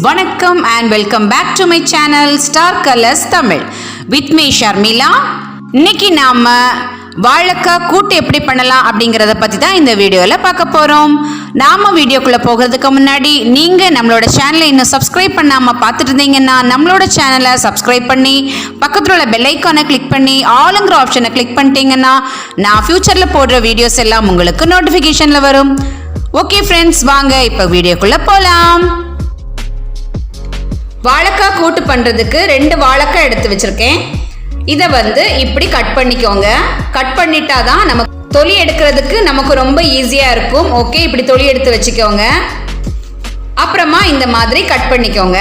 வணக்கம் and welcome back to my channel star colours Tamil with me Sharmila இன்னைக்கு நாம வாழைக்காய் கூட்டு எப்படி பண்ணலாம் அப்படிங்கிறத பற்றி தான் இந்த வீடியோவில் பார்க்க போகிறோம் நாம வீடியோக்குள்ளே போகிறதுக்கு முன்னாடி நீங்கள் நம்மளோட சேனலை இன்னும் சப்ஸ்கிரைப் பண்ணாமல் பார்த்துட்டு இருந்தீங்கன்னா நம்மளோட சேனலை சப்ஸ்கிரைப் பண்ணி பக்கத்தில் உள்ள பெல்லைக்கானை கிளிக் பண்ணி ஆளுங்கிற ஆப்ஷனை கிளிக் பண்ணிட்டீங்கன்னா நான் ஃப்யூச்சரில் போடுற வீடியோஸ் எல்லாம் உங்களுக்கு நோட்டிஃபிகேஷனில் வரும். ஓகே ஃப்ரெண்ட்ஸ் வாங்க இப்போ வீடியோக்குள்ளே போகலாம் வாழைக்காய் கூட்டு பண்ணுறதுக்கு ரெண்டு வாழைக்காய் எடுத்து வச்சுருக்கேன். இதை வந்து இப்படி கட் பண்ணிக்கோங்க. கட் பண்ணிட்டா தான் நமக்கு தொலி எடுக்கிறதுக்கு நமக்கு ரொம்ப ஈஸியாக இருக்கும். ஓகே இப்படி தொலி எடுத்து வச்சுக்கோங்க. அப்புறமா இந்த மாதிரி கட் பண்ணிக்கோங்க.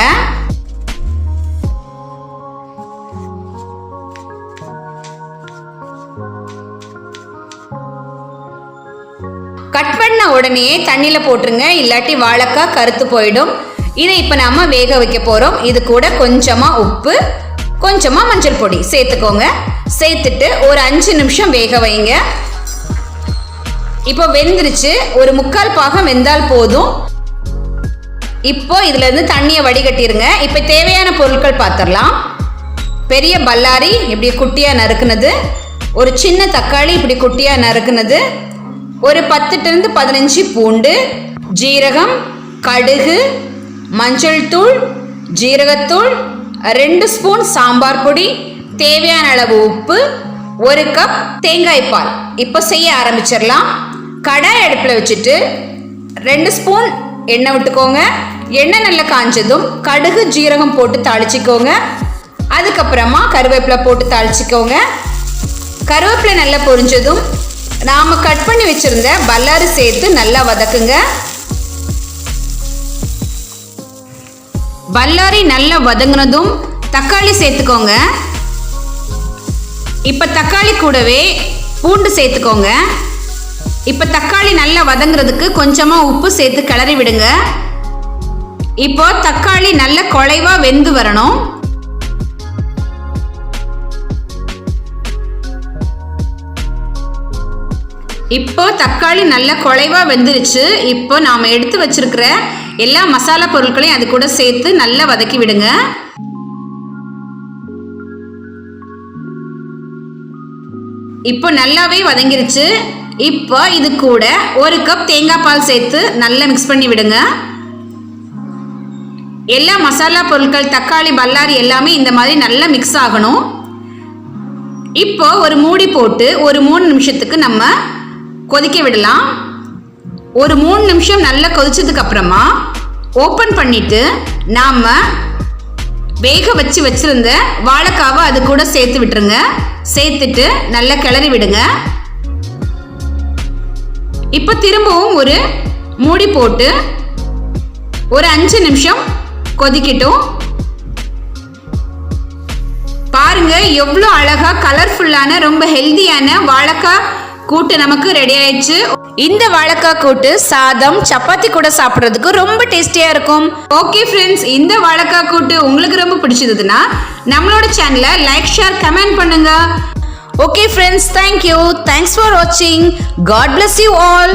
கட் பண்ண உடனே தண்ணியில் போட்டுருங்க. இல்லாட்டி வாழைக்காய் கருத்து போயிடும். இதை இப்போ நாம வேக வைக்க போகிறோம் இது கூட கொஞ்சமாக உப்பு கொஞ்சமாக மஞ்சள் பொடி. சேர்த்துக்கோங்க. சேர்த்துட்டு ஒரு அஞ்சு நிமிஷம் வேக வைங்க. இப்போ வெந்துருச்சு. ஒரு முக்கால் பாகம் வெந்தால் போதும். இப்போ இதுல இருந்து தண்ணியை வடிகட்டிருங்க. இப்போ தேவையான பொருட்கள் பார்த்துடலாம் பெரிய பல்லாரி இப்படி குட்டியாக நறுக்குனது. ஒரு சின்ன தக்காளி இப்படி குட்டியாக நறுக்குனது. ஒரு பத்துலேருந்து பதினஞ்சு பூண்டு ஜீரகம் கடுகு மஞ்சள் தூள் ஜீரகத்தூள் ரெண்டு ஸ்பூன் சாம்பார் பொடி தேவையான அளவு உப்பு ஒரு கப் தேங்காய் பால். இப்போ செய்ய ஆரம்பிச்சிடலாம். கடாய் அடுப்பில் வச்சுட்டு ரெண்டு ஸ்பூன் எண்ணெய் விட்டுக்கோங்க. எண்ணெய் நல்லா காஞ்சதும் கடுகு ஜீரகம் போட்டு தாளிச்சிக்கோங்க. அதுக்கப்புறமா கருவேப்பிலை போட்டு தாளிச்சிக்கோங்க. கருவேப்பிலை நல்லா பொரிஞ்சதும் நாம் கட் பண்ணி வச்சுருந்த பல்லாறு சேர்த்து நல்லா வதக்குங்க. பல்லாரி நல்லா வதங்கினதும் தக்காளி சேர்த்துக்கோங்க. இப்போ தக்காளி கூடவே பூண்டு சேர்த்துக்கோங்க. இப்போ தக்காளி நல்லா வதங்குறதுக்கு கொஞ்சமாக உப்பு சேர்த்து கிளறி விடுங்க. இப்போ தக்காளி நல்ல குழைவா வெந்து வரணும். இப்போ தக்காளி நல்ல குழைவா வெந்துருச்சு. இப்போ நாம் எடுத்து வச்சிருக்கிற எல்லா மசாலா பொருட்களையும் அது கூட சேர்த்து நல்லா வதக்கி விடுங்க. இப்போ நல்லாவே வதங்கிருச்சு. இப்போ இது கூட ஒரு கப் தேங்காய் பால் சேர்த்து நல்லா மிக்ஸ் பண்ணி விடுங்க. எல்லா மசாலா பொருட்கள் தக்காளி பல்லாரி எல்லாமே இந்த மாதிரி நல்லா மிக்ஸ் ஆகணும். இப்போ ஒரு மூடி போட்டு ஒரு மூணு நிமிஷத்துக்கு நம்ம கொதிக்க விடலாம். ஒரு மூணு நிமிஷம் நல்லா கொதிச்சதுக்கு அப்புறமா ஓப்பன் பண்ணிட்டு நாம் வேக வச்சு வச்சுருந்த வாழைக்காவை அது கூட சேர்த்து விட்டுருங்க. சேர்த்துட்டு நல்லா கிளறி விடுங்க. இப்போ திரும்பவும் ஒரு மூடி போட்டு ஒரு அஞ்சு நிமிஷம் கொதிக்கட்டும். பாருங்க எவ்வளோ அழகாக கலர்ஃபுல்லான ரொம்ப ஹெல்தியான வாழைக்காய் கூட்டு நமக்கு ரெடி ஆயிடுச்சு. இந்த வாழைக்காய் கூட்டு சாதம் சப்பாத்தி கூட சாப்பிட்றதுக்கு ரொம்ப டேஸ்டியா இருக்கும். ஓகே ஃப்ரெண்ட்ஸ் இந்த வாழைக்காய் கூட்டு உங்களுக்கு ரொம்ப பிடிச்சதுன்னா நம்மளோட சேனலை லைக் ஷேர் கமெண்ட் பண்ணுங்க. Okay friends thank you thanks for வாட்சிங் காட் பிளஸ் யூ ஆல்